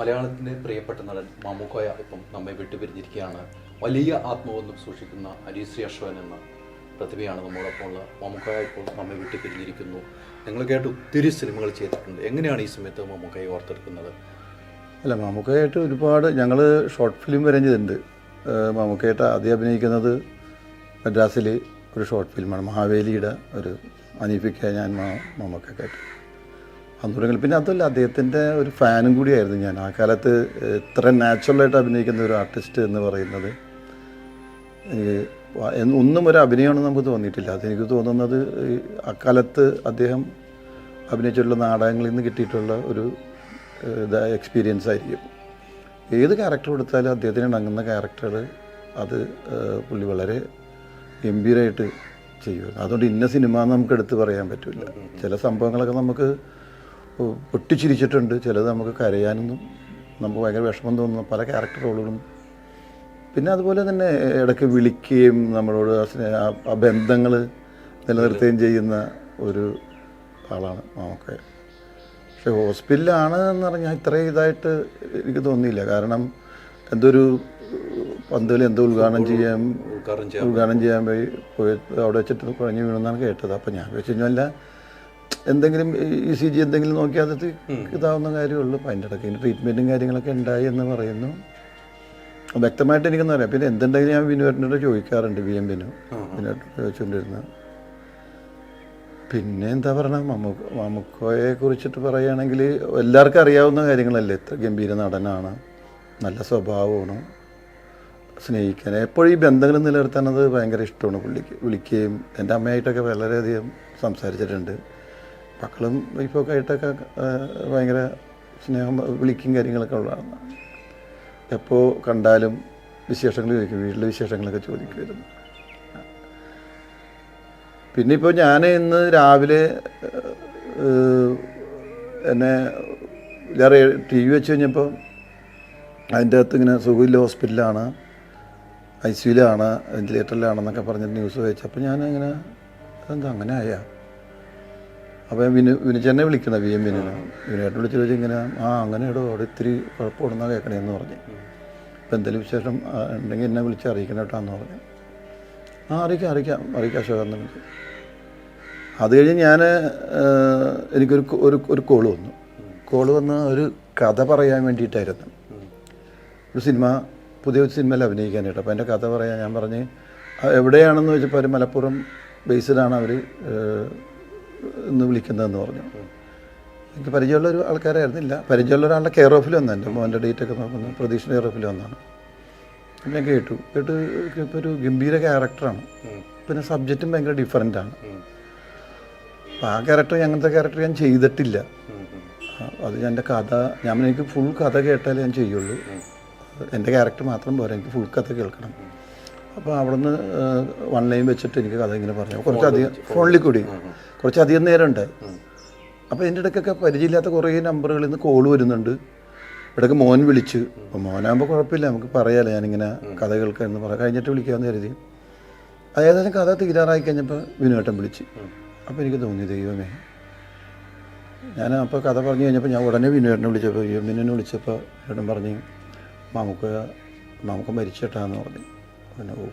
മലയാളത്തിന്റെ പ്രിയപ്പെട്ട നടൻ മമ്മൂക്കോയ ഇപ്പം നമ്മെ വിട്ടുപിരിഞ്ഞിരിക്കുകയാണ്. വലിയ ആത്മബന്ധം സൂക്ഷിക്കുന്ന അരീശ്രീ അശ്വൻ എന്ന പ്രതിഭയാണ് നമ്മളോടൊപ്പം ഉള്ള മമ്മൂക്കോയ ഇപ്പോൾ നമ്മെ വിട്ടുപിരിഞ്ഞിരിക്കുന്നു. നിങ്ങൾക്കായിട്ട് ഒത്തിരി സിനിമകൾ ചെയ്തിട്ടുണ്ട്. എങ്ങനെയാണ് ഈ സമയത്ത് മമ്മൂക്കയെ ഓർത്തെടുക്കുന്നത്? അല്ല മമ്മൂക്കയായിട്ട് ഒരുപാട് ഞങ്ങൾ ഷോർട്ട് ഫിലിം വരെ ചെയ്തിട്ടുണ്ട്. മമ്മൂക്കയായിട്ട് ആദ്യം അഭിനയിക്കുന്നത് മദ്രാസിൽ ഒരു ഷോർട്ട് ഫിലിമാണ്. മഹാവേലിയുടെ ഒരു അനീഫിക്ക ഞാൻ മാ- മമ്മൂക്കയൊക്കെ ആയിട്ട് അന്ന് തുടങ്ങി പിന്നെ അതല്ല അദ്ദേഹത്തിന്റെ ഒരു ഫാനും കൂടിയായിരുന്നു ഞാൻ. ആ കാലത്ത് ഇത്ര നാച്ചുറലായിട്ട് അഭിനയിക്കുന്ന ഒരു ആർട്ടിസ്റ്റ് എന്ന് പറയുന്നത് എനിക്ക് ഒന്നും ഒരു അഭിനയമാണെന്ന് നമുക്ക് തോന്നിയിട്ടില്ല. അതെനിക്ക് തോന്നുന്നത് അക്കാലത്ത് അദ്ദേഹം അഭിനയിച്ചിട്ടുള്ള നാടകങ്ങളിൽ നിന്ന് കിട്ടിയിട്ടുള്ള ഒരു എക്സ്പീരിയൻസ് ആയിരിക്കും. ഏത് ക്യാരക്ടർ കൊടുത്താലും അദ്ദേഹത്തിന് ഇണങ്ങുന്ന ക്യാരക്ടറുകൾ അത് പുള്ളി വളരെ ഗംഭീരമായിട്ട് ചെയ്യുമായിരുന്നു അതുകൊണ്ട് ഇന്ന സിനിമ നമുക്ക് എടുത്ത് പറയാൻ പറ്റില്ല. ചില സംഭവങ്ങളൊക്കെ നമുക്ക് പൊട്ടിച്ചിരിച്ചിട്ടുണ്ട്. ചിലത് നമുക്ക് കരയാനൊന്നും നമുക്ക് ഭയങ്കര വിഷമം തോന്നുന്ന പല ക്യാരക്ടർ റോളുകളും പിന്നെ അതുപോലെ തന്നെ ഇടയ്ക്ക് വിളിക്കുകയും നമ്മളോട് ആ ബന്ധങ്ങൾ നിലനിർത്തുകയും ചെയ്യുന്ന ഒരു ആളാണ് നമുക്ക്. പക്ഷെ ഹോസ്പിറ്റലാണ് എന്ന് പറഞ്ഞാൽ ഇത്രയും ഇതായിട്ട് എനിക്ക് തോന്നിയില്ല. കാരണം എന്തൊരു പന്തൽ എന്തോ ഉദ്ഘാടനം ചെയ്യാൻ ഉദ്ഘാടനം ചെയ്യാൻ പോയി പോയി അവിടെ വെച്ചിട്ട് കുഴഞ്ഞു വീണെന്നാണ് കേട്ടത്. അപ്പം ഞാൻ വെച്ച് കഴിഞ്ഞാൽ എന്തെങ്കിലും ഇ സി ജി എന്തെങ്കിലും നോക്കിയാൽ അത് ഇതാവുന്ന കാര്യമുള്ളൂ. അപ്പം അതിന്റെ ഇടയ്ക്ക് ട്രീറ്റ്മെന്റും കാര്യങ്ങളൊക്കെ ഉണ്ടായി എന്ന് പറയുന്നു. വ്യക്തമായിട്ട് എനിക്കൊന്നും അറിയാം പിന്നെ എന്തുണ്ടെങ്കിലും ഞാൻ വിനുവേട്ടനോട് ചോദിക്കാറുണ്ട് വി എം ബിനു വിനുവേട്ടനോട് ചോദിച്ചുകൊണ്ടിരുന്ന. പിന്നെ എന്താ പറയുക മമ്മൂക്ക മമ്മൂക്കോയെ കുറിച്ചിട്ട് പറയുകയാണെങ്കിൽ എല്ലാവർക്കും അറിയാവുന്ന കാര്യങ്ങളല്ലേ? ഇത്ര ഗംഭീര നടനാണ്. നല്ല സ്വഭാവമാണ്. സ്നേഹിക്കാൻ എപ്പോഴും ഈ ബന്ധങ്ങൾ നിലനിർത്താനത് ഭയങ്കര ഇഷ്ടമാണ് പുള്ളിക്ക് വിളിക്കുകയും എന്റെ അമ്മയായിട്ടൊക്കെ വളരെയധികം സംസാരിച്ചിട്ടുണ്ട്. മക്കളും വൈഫൊക്കെ ആയിട്ടൊക്കെ ഭയങ്കര സ്നേഹം വിളിക്കും കാര്യങ്ങളൊക്കെ ഉള്ളതാണ്. എപ്പോൾ കണ്ടാലും വിശേഷങ്ങൾ ചോദിക്കും വീട്ടിലെ വിശേഷങ്ങളൊക്കെ ചോദിക്കുമായിരുന്നു. പിന്നെ ഇപ്പോൾ ഞാൻ ഇന്ന് രാവിലെ എന്നെ വേറെ ടി വി വെച്ച് കഴിഞ്ഞപ്പോൾ അതിന്റെ അകത്ത് ഇങ്ങനെ സുഖമില്ല ഹോസ്പിറ്റലാണ് ഐ സിയിലാണ് വെന്റിലേറ്ററിലാണെന്നൊക്കെ പറഞ്ഞിട്ട് ന്യൂസ് ഞാൻ ഇങ്ങനെ എന്താ അങ്ങനെ ആയ? അപ്പോൾ ഞാൻ വിനു വിനുചേട്ടനെ വിളിക്കണം വി എം വിനു. വിനുചേട്ടൻ വിളിച്ച് ചോദിച്ചു ഇങ്ങനെ ആ അങ്ങനെ ഇടോ അവിടെ ഇത്തിരി കുഴപ്പമുണ്ടെന്നാ കേൾക്കണേന്ന് പറഞ്ഞു. ഇപ്പം എന്തെങ്കിലും വിശേഷം ഉണ്ടെങ്കിൽ എന്നെ വിളിച്ച് അറിയിക്കണം കേട്ടോ എന്ന് പറഞ്ഞു. ആ അറിയിക്കാം അറിയിക്കാം അറിയിക്കാം അശോക് എന്ന് വിളിച്ചു. അത് കഴിഞ്ഞ് ഞാൻ എനിക്കൊരു ഒരു ഒരു കോൾ വന്നു. കോൾ വന്ന് ഒരു കഥ പറയാൻ വേണ്ടിയിട്ടായിരുന്നു. ഒരു സിനിമ പുതിയ ഒരു സിനിമയിൽ അഭിനയിക്കാനായിട്ട്. അപ്പോൾ എന്റെ കഥ പറയാൻ ഞാൻ പറഞ്ഞ് "ആ, എവിടെയാണെന്ന് ചോദിച്ചപ്പോൾ അവർ മലപ്പുറം ബേസിലാണ് അവർ ഇന്ന് വിളിക്കുന്നതെന്ന് പറഞ്ഞു. എനിക്ക് പരിചയമുള്ള ഒരു ആൾക്കാരായിരുന്നില്ല. പരിചയമുള്ള ഒരാളുടെ കെയർ ഓഫിൽ വന്നു. എന്റെ മോന്റെ ഡേറ്റൊക്കെ നോക്കുന്നു. പ്രതീക്ഷയുടെ കെയർ ഓഫിൽ വന്നാണ്. അപ്പം ഞാൻ കേട്ടു. കേട്ട് ഇപ്പോൾ ഒരു ഗംഭീര ക്യാരക്ടറാണ് പിന്നെ സബ്ജക്റ്റും ഭയങ്കര ഡിഫറെന്റാണ് അപ്പോൾ ആ ക്യാരക്ടർ അങ്ങനത്തെ ക്യാരക്ടർ ഞാൻ ചെയ്തിട്ടില്ല. അത് എന്റെ കഥ ഞാൻ എനിക്ക് ഫുൾ കഥ കേട്ടാലേ ഞാൻ ചെയ്യുള്ളൂ. എന്റെ ക്യാരക്ടർ മാത്രം പോരാ. എനിക്ക് ഫുൾ കഥ കേൾക്കണം. അപ്പോൾ അവിടുന്ന് വൺ ലൈൻ വെച്ചിട്ട് എനിക്ക് കഥ ഇങ്ങനെ പറഞ്ഞു. കുറച്ചധികം ഫോണിൽ കൂടി. കുറച്ചധികം നേരം ഉണ്ടായി അപ്പോൾ എന്റെ ഇടയ്ക്കൊക്കെ പരിചയമില്ലാത്ത കുറേ നമ്പറുകളിൽ നിന്ന് കോൾ വരുന്നുണ്ട്. ഇടയ്ക്ക് മോൻ വിളിച്ചു. അപ്പോൾ മോനാകുമ്പോൾ കുഴപ്പമില്ല. നമുക്ക് പറയാമല്ലോ ഞാനിങ്ങനെ കഥ എന്ന് പറയാം കഴിഞ്ഞിട്ട് വിളിക്കാമെന്ന് കരുതി. അതേതായാലും കഥ തീരാറായി കഴിഞ്ഞപ്പോൾ വിനുവേട്ടൻ വിളിച്ച്. അപ്പോൾ എനിക്ക് തോന്നി ദൈവമേ. ഞാൻ അപ്പോൾ കഥ പറഞ്ഞു കഴിഞ്ഞപ്പോൾ ഞാൻ ഉടനെ വിനുവേട്ടനെ വിളിച്ചപ്പോൾ വിനുവിനെ വിളിച്ചപ്പോൾ ഏട്ടൻ പറഞ്ഞു മാമുക്ക് മാമുക്ക മരിച്ചിട്ടാന്ന് പറഞ്ഞു. പിന്നെ ഓ.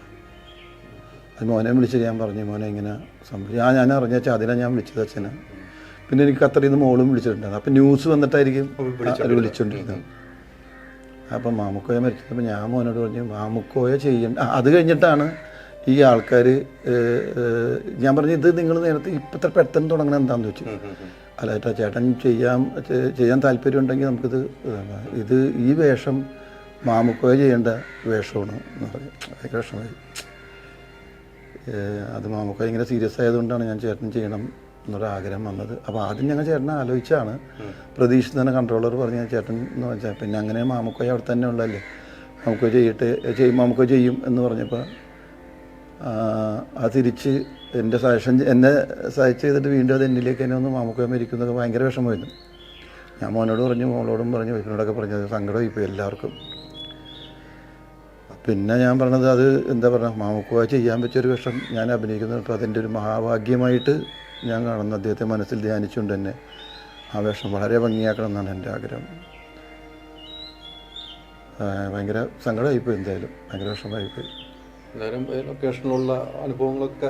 അത് മോനെ വിളിച്ചിട്ട് ഞാൻ പറഞ്ഞു മോനെ ഇങ്ങനെ സംഭവിച്ചു ഞാൻ ഞാൻ അറിഞ്ഞ വെച്ചാൽ ഞാൻ വിളിച്ചത് അച്ഛനെ. പിന്നെ എനിക്ക് അത്രയും നിന്ന് മോളും വിളിച്ചിട്ടുണ്ടായിരുന്നു. അപ്പം ന്യൂസ് വന്നിട്ടായിരിക്കും അവർ വിളിച്ചുകൊണ്ടിരുന്നത് അപ്പം മാമുക്കോയെ മരിച്ചപ്പോൾ ഞാൻ മോനോട് പറഞ്ഞു മാമുക്കോയ ചെയ്യണ്ട അത് കഴിഞ്ഞിട്ടാണ് ഈ ആൾക്കാർ ഞാൻ പറഞ്ഞു ഇത് നിങ്ങൾ നേരത്തെ ഇപ്പോഴത്തെ പെട്ടെന്ന് തുടങ്ങണം എന്താണെന്ന് വെച്ചു? അല്ല ചേട്ടാ ചേട്ടൻ ചെയ്യാൻ ചെയ്യാൻ താല്പര്യം ഉണ്ടെങ്കിൽ നമുക്കിത്. ഇത് ഈ വേഷം മാമുക്കോയ ചെയ്യേണ്ട വേഷമാണ് എന്ന് പറഞ്ഞു ഭയങ്കര വിഷമമായി. അത് മാമുക്കോ ഇങ്ങനെ സീരിയസ് ആയതുകൊണ്ടാണ് ഞാൻ ചേട്ടൻ ചെയ്യണം എന്നൊരു ആഗ്രഹം വന്നത്. അപ്പോൾ ആദ്യം ഞങ്ങൾ ചേട്ടനെ ആലോചിച്ചാണ്. പ്രതീക്ഷ തന്നെ കൺട്രോളർ പറഞ്ഞ ചേട്ടൻ എന്ന് വെച്ചാൽ പിന്നെ അങ്ങനെ മാമുക്കോയ അവിടെ തന്നെ ഉള്ളതല്ലേ? മാമുക്കോ ചെയ്യട്ടെ ചെയ്യും മാമുക്കോ ചെയ്യും എന്ന് പറഞ്ഞപ്പോൾ ആ തിരിച്ച് എന്റെ സജഷൻ എന്നെ സജസ്റ്റ് ചെയ്തിട്ട് വീണ്ടും അത് എന്നിലേക്ക് തന്നെ ഒന്ന് മാമുക്കോ മരിക്കുന്നതൊക്കെ ഭയങ്കര വിഷമമായിരുന്നു. ഞാൻ മോനോട് പറഞ്ഞു മോളോടും പറഞ്ഞു വൈഫിനോടൊക്കെ പറഞ്ഞത് സങ്കടമായി ഇപ്പോൾ എല്ലാവർക്കും. പിന്നെ ഞാൻ പറഞ്ഞത് അത് എന്താ പറയുക മാമുക്കുവ ചെയ്യാൻ പറ്റിയൊരു വിഷം ഞാൻ അഭിനയിക്കുന്നത് അപ്പോൾ അതിന്റെ ഒരു മഹാഭാഗ്യമായിട്ട് ഞാൻ കാണുന്നു. അദ്ദേഹത്തെ മനസ്സിൽ ധ്യാനിച്ചുകൊണ്ട് തന്നെ ആ വേഷം വളരെ ഭംഗിയാക്കണം എന്നാണ് എന്റെ ആഗ്രഹം. ഭയങ്കര സങ്കടമായിപ്പോയി എന്തായാലും. ഭയങ്കര വിഷമമായിപ്പോയി. എന്തായാലും ലൊക്കേഷനിലുള്ള അനുഭവങ്ങളൊക്കെ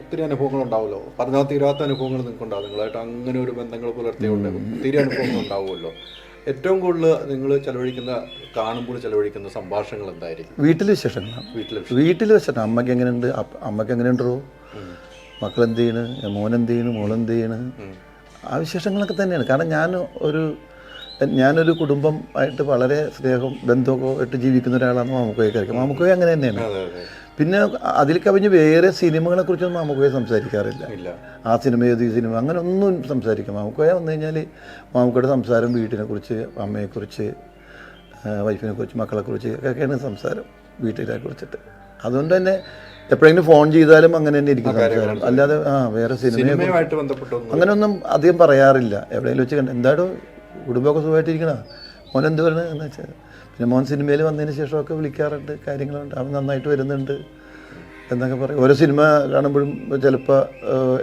ഒത്തിരി അനുഭവങ്ങൾ ഉണ്ടാവുമല്ലോ പറഞ്ഞാൽ തീരാത്ത അനുഭവങ്ങൾ നിങ്ങൾക്കുണ്ടാവും നിങ്ങളായിട്ട് അങ്ങനെ ഒരു ബന്ധങ്ങൾ പുലർത്തിയുണ്ട് ഒത്തിരി അനുഭവങ്ങൾ ഉണ്ടാവുമല്ലോ ഏറ്റവും കൂടുതൽ നിങ്ങൾ ചെലവഴിക്കുന്ന കാണുമ്പോൾ ചെലവഴിക്കുന്ന സംഭാഷണങ്ങൾ എന്തായിരിക്കും? വീട്ടിൽ വിശേഷങ്ങളാണ് വീട്ടിൽ വീട്ടിൽ വിശേഷം. അമ്മയ്ക്ക് എങ്ങനെയുണ്ട്? അമ്മയ്ക്ക് എങ്ങനെയുണ്ടോ? മക്കൾ എന്ത് ചെയ്യണ് മോൻ എന്ത് ചെയ്യണ് മോൾ എന്ത് ചെയ്യണ് ആ വിശേഷങ്ങളൊക്കെ തന്നെയാണ്. കാരണം ഞാൻ ഒരു ഞാനൊരു കുടുംബം ആയിട്ട് വളരെ സ്നേഹം ബന്ധമൊക്കെ ആയിട്ട് ജീവിക്കുന്ന ഒരാളാണ് മാമുക്കോയൊക്കെ മാമുക്കോയ അങ്ങനെ തന്നെയാണ്. പിന്നെ അതിൽ കവിഞ്ഞ് വേറെ സിനിമകളെ കുറിച്ചൊന്നും മാമുക്കോയെ സംസാരിക്കാറില്ല. ആ സിനിമ ഏത് ഈ സിനിമ അങ്ങനെ ഒന്നും സംസാരിക്കാം. മാമുക്കോയ വന്നു കഴിഞ്ഞാൽ മാമുക്കോയുടെ സംസാരം വീട്ടിനെ കുറിച്ച് അമ്മയെക്കുറിച്ച് വൈഫിനെ കുറിച്ച് മക്കളെ കുറിച്ച് ഒക്കെയാണ് സംസാരം വീട്ടിലെ കുറിച്ചിട്ട്. അതുകൊണ്ട് തന്നെ എപ്പോഴെങ്കിലും ഫോൺ ചെയ്താലും അങ്ങനെ തന്നെ ഇരിക്കും സംസാരം. അല്ലാതെ ആ വേറെ സിനിമയെ സിനിമയുമായിട്ട് ബന്ധപ്പെട്ടൊന്നും അങ്ങനെയൊന്നും അധികം പറയാറില്ല. എവിടെയെങ്കിലും വെച്ച് കണ്ട് എന്താടോ കുടുംബമൊക്കെ സുഖമായിട്ടിരിക്കണ? മോൻ എന്ത് എന്ന് വെച്ചാൽ പിന്നെ മോൻ സിനിമയിൽ വന്നതിന് ശേഷമൊക്കെ വിളിക്കാറുണ്ട് കാര്യങ്ങളുണ്ട്. അവൻ നന്നായിട്ട് വരുന്നുണ്ട് എന്നൊക്കെ പറയും. ഓരോ സിനിമ കാണുമ്പോഴും ചിലപ്പോൾ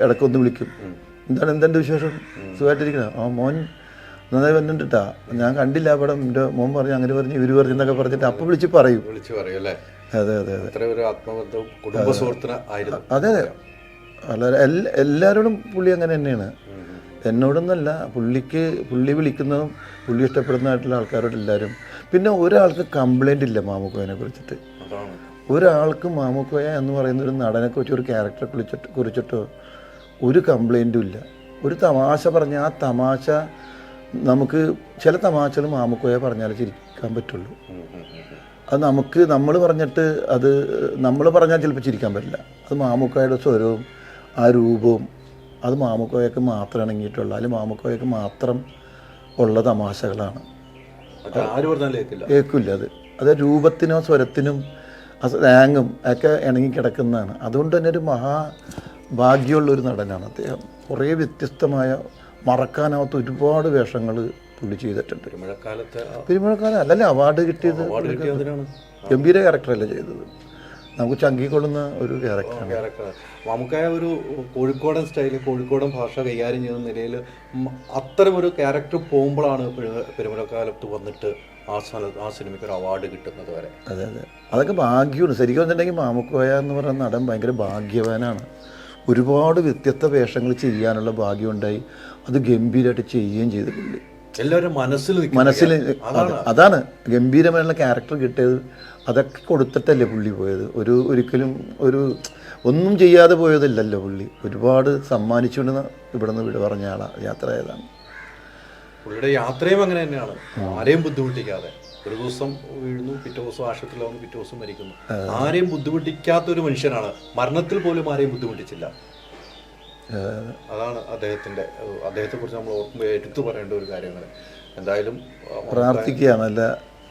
ഇടയ്ക്കൊന്ന് വിളിക്കും. എന്താണ് എന്തെന്റെ വിശേഷം? സുഖമായിട്ടിരിക്കണം ആ മോൻ നന്നായി വന്നിട്ടാ ഞാൻ കണ്ടില്ല അവിടെ എന്റെ മോൻ പറഞ്ഞു അങ്ങനെ പറഞ്ഞു ഇവർ പറഞ്ഞു എന്നൊക്കെ പറഞ്ഞിട്ട് അപ്പം വിളിച്ച് പറയും. വിളിച്ച് പറയും അല്ലേ? അതെ അതെ അതെ. അതെ. അതെ വളരെ എല്ലാവരോടും പുള്ളി അങ്ങനെ തന്നെയാണ്. എന്നോടൊന്നല്ല പുള്ളിക്ക് പുള്ളി വിളിക്കുന്നതും പുള്ളി ഇഷ്ടപ്പെടുന്നതായിട്ടുള്ള ആൾക്കാരോട് എല്ലാവരും പിന്നെ ഒരാൾക്ക് കംപ്ലൈന്റ് ഇല്ല മാമുക്കോയനെ കുറിച്ചിട്ട്. ഒരാൾക്ക് മാമുക്കോയ എന്ന് പറയുന്ന ഒരു നടനെ കുറിച്ച് ഒരു ക്യാരക്ടറെ കുറിച്ചിട്ട് കുറിച്ചിട്ടോ ഒരു കംപ്ലൈന്റും ഇല്ല. ഒരു തമാശ പറഞ്ഞാൽ ആ തമാശ നമുക്ക് ചില തമാശകൾ മാമുക്കോയ പറഞ്ഞാലേ ചിരിക്കാൻ പറ്റുള്ളൂ. അത് നമുക്ക് നമ്മൾ പറഞ്ഞിട്ട് അത് നമ്മൾ പറഞ്ഞാൽ ചിലപ്പോൾ ചിരിക്കാൻ പറ്റില്ല. അത് മാമുക്കോയുടെ സ്വരവും ആ രൂപവും അത് മാമുക്കോയക്ക് മാത്രം ഇണങ്ങിയിട്ടുള്ള. അല്ലെങ്കിൽ മാമുക്കോയക്ക് മാത്രം ഉള്ള തമാശകളാണ്. കേൾക്കില്ല അത്. അത് രൂപത്തിനോ സ്വരത്തിനും റാങ്ങും ഒക്കെ ഇണങ്ങി കിടക്കുന്നതാണ്. അതുകൊണ്ട് തന്നെ ഒരു മഹാ ഭാഗ്യമുള്ള ഒരു നടനാണ് അദ്ദേഹം. കുറേ വ്യത്യസ്തമായ മറക്കാനാവാത്ത ഒരുപാട് വേഷങ്ങൾ പുള്ളി ചെയ്തിട്ടുണ്ട്. പിരിമഴക്കാലത്ത് പെരുമഴക്കാലം അല്ലല്ലേ അവാർഡ് കിട്ടിയത് ഗംഭീര ക്യാരക്ടറല്ലേ ചെയ്തത്. നമുക്ക് ചങ്കിക്കൊള്ളുന്ന ഒരു ക്യാരക്ടറാണ്. ക്യാരക്ടർ നമുക്കായ ഒരു കോഴിക്കോടൻ സ്റ്റൈൽ കോഴിക്കോടൻ ഭാഷ കൈകാര്യം ചെയ്യുന്ന നിലയിൽ അത്തരം ഒരു ക്യാരക്ടർ പോകുമ്പോഴാണ് പെരുമലക്കാലത്ത് വന്നിട്ട് ആ സ്ഥല ആ സിനിമയ്ക്ക് ഒരു അവാർഡ് കിട്ടുന്നത് വരെ. അതെ അതെ. അതൊക്കെ ഭാഗ്യമാണ്. ശരിക്കും വന്നിട്ടുണ്ടെങ്കിൽ മാമുക്കോയ എന്ന് പറയുന്ന നടൻ ഭയങ്കര ഭാഗ്യവാനാണ്. ഒരുപാട് വ്യത്യസ്ത വേഷങ്ങൾ ചെയ്യാനുള്ള ഭാഗ്യമുണ്ടായി. അത് ഗംഭീരമായിട്ട് ചെയ്യുകയും ചെയ്തു പുള്ളി എല്ലാവരും മനസ്സിൽ അതാണ് അതെ, അതാണ്. ഗംഭീരമായുള്ള ക്യാരക്ടർ കിട്ടിയത്. അതൊക്കെ കൊടുത്തിട്ടല്ലേ പുള്ളി പോയത്. ഒരു ഒരിക്കലും ഒരു ഒന്നും ചെയ്യാതെ പോയതല്ലല്ലോ പുള്ളി. ഒരുപാട് സമ്മാനിച്ചുകൊണ്ട് ഇവിടെ നിന്ന് വിട പറഞ്ഞ ആളാണ് യാത്ര ചെയ്താണ് പുള്ളിയുടെ യാത്രയും അങ്ങനെ തന്നെയാണ്. ആരെയും ബുദ്ധിമുട്ടിക്കാതെ. ഒരു ദിവസം വീഴുന്നു പിറ്റേ ദിവസം ആശുപത്രിയിലാവുന്നു പിറ്റേ ദിവസം മരിക്കുന്നു. ആരെയും ബുദ്ധിമുട്ടിക്കാത്ത ഒരു മനുഷ്യനാണ്. മരണത്തിൽ പോലും ആരെയും ബുദ്ധിമുട്ടിച്ചില്ല. അതാണ് അദ്ദേഹത്തിന്റെ അദ്ദേഹത്തെ കുറിച്ച് നമ്മൾ ഓർക്കുമ്പോൾ എടുത്തു പറയേണ്ട ഒരു കാര്യങ്ങൾ. എന്തായാലും പ്രാർത്ഥിക്കുക നല്ല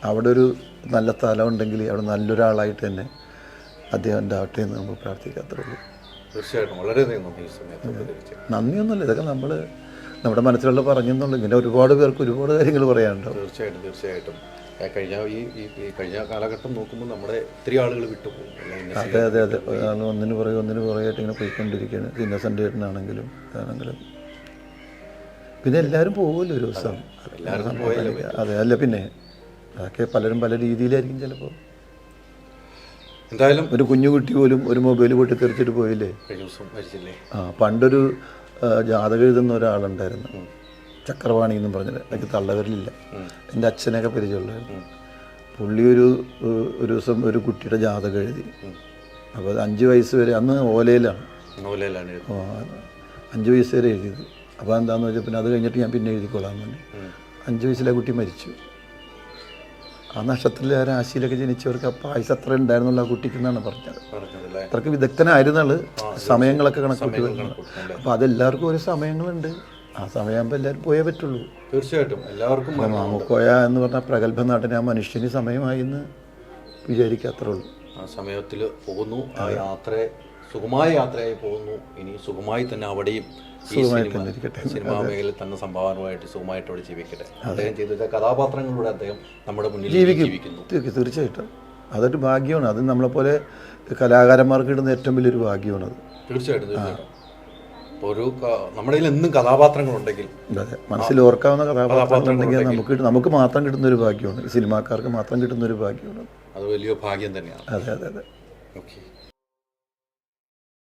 അവിടെ ഒരു നല്ല സ്ഥലം ഉണ്ടെങ്കിൽ അവിടെ നല്ലൊരാളായിട്ട് തന്നെ അദ്ദേഹം ഉണ്ടാവട്ടെ എന്ന് നമ്മൾ പ്രാർത്ഥിക്കാത്തുള്ളൂ തീർച്ചയായിട്ടും. വളരെയധികം നന്ദി നന്ദിയൊന്നുമില്ല. ഇതൊക്കെ നമ്മൾ നമ്മുടെ മനസ്സിലുള്ള പറഞ്ഞെന്നുള്ളൂ. ഇങ്ങനെ ഒരുപാട് പേർക്ക് ഒരുപാട് കാര്യങ്ങൾ പറയാനുണ്ടാവും. തീർച്ചയായിട്ടും തീർച്ചയായിട്ടും. കഴിഞ്ഞ ഈ കഴിഞ്ഞ കാലഘട്ടം നോക്കുമ്പോൾ നമ്മുടെ ഒത്തിരി ആളുകൾ വിട്ടുപോകും. അതെ അതെ അതെ. ഒരാൾ ഒന്നിന് പുറകെ ഒന്നിന് പുറകെയായിട്ട് ഇങ്ങനെ പോയിക്കൊണ്ടിരിക്കുകയാണ്. ഇന്നസെന്റ് ആണെങ്കിലും പിന്നെ എല്ലാവരും പോകുമല്ലോ ഒരു ദിവസം. പോയല്ലേ അതെ. അല്ല പിന്നെ? അതൊക്കെ പലരും പല രീതിയിലായിരിക്കും ചിലപ്പോൾ എന്തായാലും ഒരു കുഞ്ഞു കുട്ടി പോലും ഒരു മൊബൈൽ പോയില്ലേ? കഴിഞ്ഞ ദിവസം മരിച്ചില്ലേ? ആ പണ്ടൊരു ജാതകം എഴുതുന്ന ഒരാളുണ്ടായിരുന്നു. ചക്രവാണി എന്നും പറഞ്ഞത്. എനിക്ക് തള്ളവരിലില്ല. എന്റെ അച്ഛനൊക്കെ പരിചയമുള്ളായിരുന്നു പുള്ളി ഒരു ഒരു ദിവസം ഒരു കുട്ടിയുടെ ജാതകം എഴുതി. അപ്പോൾ അത് അഞ്ച് വയസ്സ് വരെ അന്ന് ഓലയിലാണ്. ഓലയിലാണ് അഞ്ച് വയസ്സ് വരെ എഴുതിയത്. അപ്പോൾ എന്താണെന്ന് വെച്ചാൽ പിന്നെ അത് കഴിഞ്ഞിട്ട് ഞാൻ പിന്നെ എഴുതിക്കോളാം പറഞ്ഞു അഞ്ച് വയസ്സിലെ കുട്ടി മരിച്ചു. ആ നക്ഷത്രത്തിലെ ആ രാശിയിലൊക്കെ ജനിച്ചവർക്ക് അപ്പം ആയുസ് അത്ര ഉണ്ടായിരുന്നുള്ള ആ കുട്ടിക്ക് എന്നാണ് പറഞ്ഞത്. അത്രയ്ക്ക് വിദഗ്ധനായിരുന്നാൾ സമയങ്ങളൊക്കെ കണക്കൂട്ടി വരുന്നത്. അപ്പോൾ അതെല്ലാവർക്കും ഒരു സമയങ്ങളുണ്ട്. ആ സമയമാകുമ്പോൾ എല്ലാവരും പോയേ പറ്റുള്ളൂ. തീർച്ചയായിട്ടും. എല്ലാവർക്കും മാമുക്കോയ എന്ന് പറഞ്ഞ പ്രഗത്ഭ നടന് ആ മനുഷ്യന് സമയമായി എന്ന് വിചാരിക്കാത്രേ ഉള്ളൂ. ആ സമയത്തിൽ പോകുന്നു. ആ യാത്ര സുഖമായ യാത്രയായി പോകുന്നു. ഇനി സുഖമായി തന്നെ അവിടെയും സിനിമ സിനിമാ മേഖലയിൽ തന്നെ സംഭാവനമായിട്ട് സുഖമായിട്ട് അവിടെ ജീവിക്കട്ടെ. അദ്ദേഹം ചെയ്ത കഥാപാത്രങ്ങളിലൂടെ അദ്ദേഹം നമ്മുടെ മുന്നിൽ ജീവിക്കുന്നു. തീർച്ചയായിട്ടും. അതൊരു ഭാഗ്യമാണ്. അത് നമ്മളെപ്പോലെ കലാകാരന്മാർക്ക് ഇടുന്ന ഏറ്റവും വലിയൊരു ഭാഗ്യമാണത്. തീർച്ചയായിട്ടും തീർച്ചയായിട്ടും. ഒരു നമ്മുടെ കയ്യിൽ എന്നും കഥാപാത്രങ്ങളുണ്ടെങ്കിൽ അതെ മനസ്സിൽ ഓർക്കാവുന്ന കഥാപാത്രങ്ങളുണ്ടെങ്കിൽ നമുക്ക് നമുക്ക് മാത്രം കിട്ടുന്ന ഒരു ഭാഗ്യമാണ് സിനിമാക്കാർക്ക് മാത്രം കിട്ടുന്ന ഒരു ഭാഗ്യമാണ്. അത് വലിയ ഭാഗ്യം തന്നെയാണ്. അതെ അതെ അതെ. ഓക്കെ